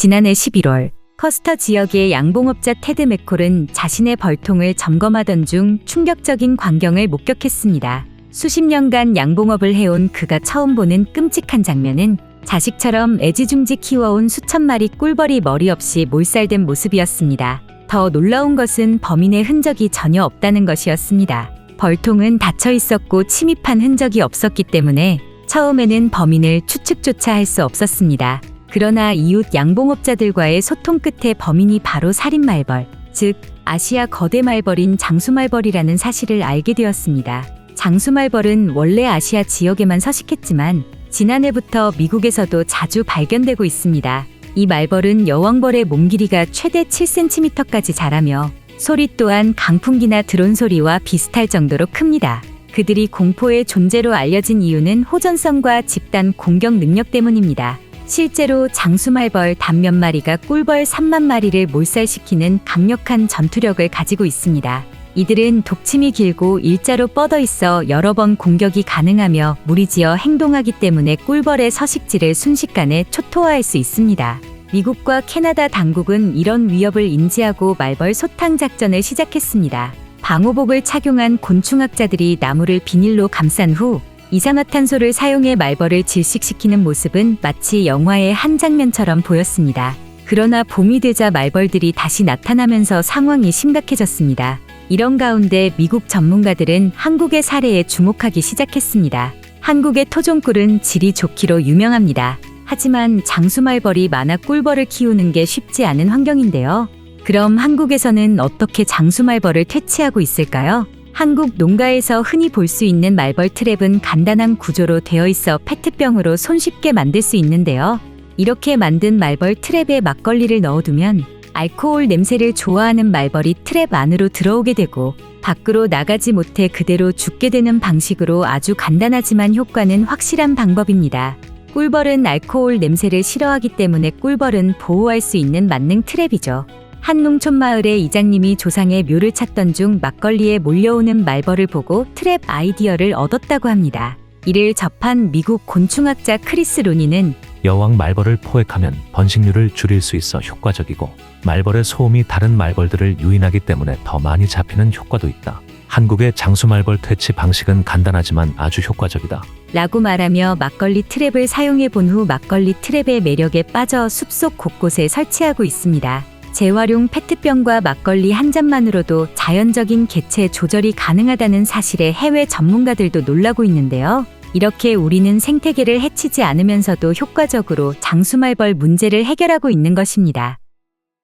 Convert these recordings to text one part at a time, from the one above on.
지난해 11월 커스터 지역의 양봉업자 테드 맥콜은 자신의 벌통을 점검하던 중 충격적인 광경을 목격했습니다. 수십 년간 양봉업을 해온 그가 처음 보는 끔찍한 장면은 자식처럼 애지중지 키워온 수천 마리 꿀벌이 머리 없이 몰살된 모습이었습니다. 더 놀라운 것은 범인의 흔적이 전혀 없다는 것이었습니다. 벌통은 닫혀 있었고 침입한 흔적이 없었기 때문에 처음에는 범인을 추측조차 할 수 없었습니다. 그러나 이웃 양봉업자들과의 소통 끝에 범인이 바로 살인 말벌, 즉 아시아 거대 말벌인 장수 말벌이라는 사실을 알게 되었습니다. 장수 말벌은 원래 아시아 지역에만 서식했지만 지난해부터 미국에서도 자주 발견되고 있습니다. 이 말벌은 여왕벌의 몸 길이가 최대 7cm까지 자라며 소리 또한 강풍기나 드론 소리와 비슷할 정도로 큽니다. 그들이 공포의 존재로 알려진 이유는 호전성과 집단 공격 능력 때문입니다. 실제로 장수말벌 단몇 마리가 꿀벌 3만 마리를 몰살시키는 강력한 전투력을 가지고 있습니다. 이들은 독침이 길고 일자로 뻗어 있어 여러 번 공격이 가능하며 무리지어 행동하기 때문에 꿀벌의 서식지를 순식간에 초토화할 수 있습니다. 미국과 캐나다 당국은 이런 위협을 인지하고 말벌 소탕 작전을 시작했습니다. 방호복을 착용한 곤충학자들이 나무를 비닐로 감싼 후 이산화탄소를 사용해 말벌을 질식시키는 모습은 마치 영화의 한 장면처럼 보였습니다. 그러나 봄이 되자 말벌들이 다시 나타나면서 상황이 심각해졌습니다. 이런 가운데 미국 전문가들은 한국의 사례에 주목하기 시작했습니다. 한국의 토종꿀은 질이 좋기로 유명합니다. 하지만 장수말벌이 많아 꿀벌을 키우는 게 쉽지 않은 환경인데요. 그럼 한국에서는 어떻게 장수말벌을 퇴치하고 있을까요? 한국 농가에서 흔히 볼 수 있는 말벌 트랩은 간단한 구조로 되어 있어 페트병으로 손쉽게 만들 수 있는데요. 이렇게 만든 말벌 트랩에 막걸리를 넣어두면 알코올 냄새를 좋아하는 말벌이 트랩 안으로 들어오게 되고 밖으로 나가지 못해 그대로 죽게 되는 방식으로 아주 간단하지만 효과는 확실한 방법입니다. 꿀벌은 알코올 냄새를 싫어하기 때문에 꿀벌은 보호할 수 있는 만능 트랩이죠. 한 농촌 마을의 이장님이 조상의 묘를 찾던 중 막걸리에 몰려오는 말벌을 보고 트랩 아이디어를 얻었다고 합니다. 이를 접한 미국 곤충학자 크리스 로니는 여왕 말벌을 포획하면 번식률을 줄일 수 있어 효과적이고 말벌의 소음이 다른 말벌들을 유인하기 때문에 더 많이 잡히는 효과도 있다. 한국의 장수 말벌 퇴치 방식은 간단하지만 아주 효과적이다. 라고 말하며 막걸리 트랩을 사용해 본 후 막걸리 트랩의 매력에 빠져 숲속 곳곳에 설치하고 있습니다. 재활용 페트병과 막걸리 한 잔만으로도 자연적인 개체 조절이 가능하다는 사실에 해외 전문가들도 놀라고 있는데요. 이렇게 우리는 생태계를 해치지 않으면서도 효과적으로 장수말벌 문제를 해결하고 있는 것입니다.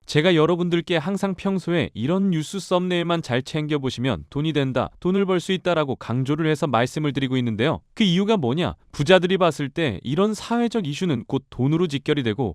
제가 여러분들께 항상 평소에 이런 뉴스 썸네일만 잘 챙겨보시면 돈이 된다, 돈을 벌 수 있다라고 강조를 해서 말씀을 드리고 있는데요. 그 이유가 뭐냐? 부자들이 봤을 때 이런 사회적 이슈는 곧 돈으로 직결이 되고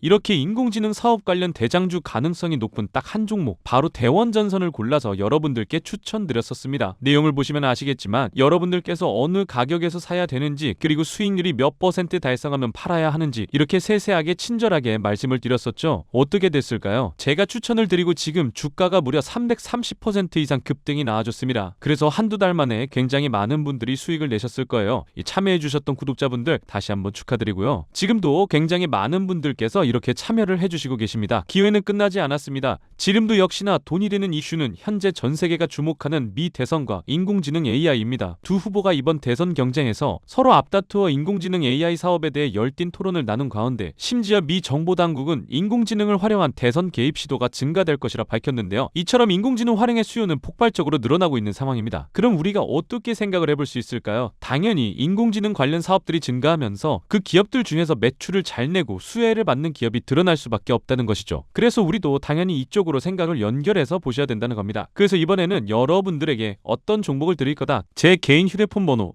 이렇게 인공지능 사업 관련 대장주 가능성이 높은 딱 한 종목 바로 대원전선을 골라서 여러분들께 추천드렸었습니다. 내용을 보시면 아시겠지만 여러분들께서 어느 가격에서 사야 되는지 그리고 수익률이 몇 퍼센트 달성하면 팔아야 하는지 이렇게 세세하게 친절하게 말씀을 드렸었죠. 어떻게 됐을까요? 제가 추천을 드리고 지금 주가가 무려 330% 이상 급등이 나와줬습니다. 그래서 한두 달 만에 굉장히 많은 분들이 수익을 내셨을 거예요. 이 참여해주셨던 구독자분들 다시 한번 축하드리고요. 지금도 굉장히 많은 분들께서 이렇게 참여를 해주시고 계십니다. 기회는 끝나지 않았습니다. 지금도 역시나 돈이 되는 이슈는 현재 전 세계가 주목하는 미 대선과 인공지능 AI입니다. 두 후보가 이번 대선 경쟁에서 서로 앞다투어 인공지능 AI 사업에 대해 열띤 토론을 나눈 가운데 심지어 미 정보 당국은 인공지능을 활용한 대선 개입 시도가 증가될 것이라 밝혔는데요. 이처럼 인공지능 활용의 수요는 폭발적으로 늘어나고 있는 상황입니다. 그럼 우리가 어떻게 생각을 해볼 수 있을까요? 당연히 인공지능 관련 사업들이 증가하면서 그 기업들 중에서 매출을 잘 내고 수혜를 받는 기업이 드러날 수밖에 없다는 것이죠. 그래서 우리도 당연히 이쪽으로 생각을 연결해서 보셔야 된다는 겁니다. 그래서 이번에는 여러분들에게 어떤 종목을 드릴 거다. 제 개인 휴대폰 번호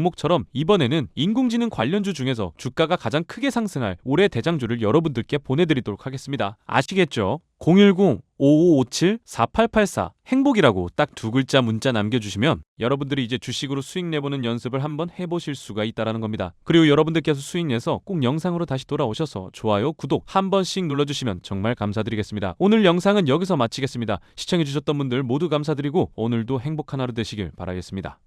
종목처럼 이번에는 인공지능 관련주 중에서 주가가 가장 크게 상승할 올해 대장주를 여러분들께 보내드리도록 하겠습니다. 아시겠죠? 010-5557-4884 행복이라고 딱 두 글자 문자 남겨주시면 여러분들이 이제 주식으로 수익 내보는 연습을 한번 해보실 수가 있다라는 겁니다. 그리고 여러분들께서 수익 내서 꼭 영상으로 다시 돌아오셔서 좋아요, 구독 한 번씩 눌러주시면 정말 감사드리겠습니다. 오늘 영상은 여기서 마치겠습니다. 시청해주셨던 분들 모두 감사드리고 오늘도 행복한 하루 되시길 바라겠습니다.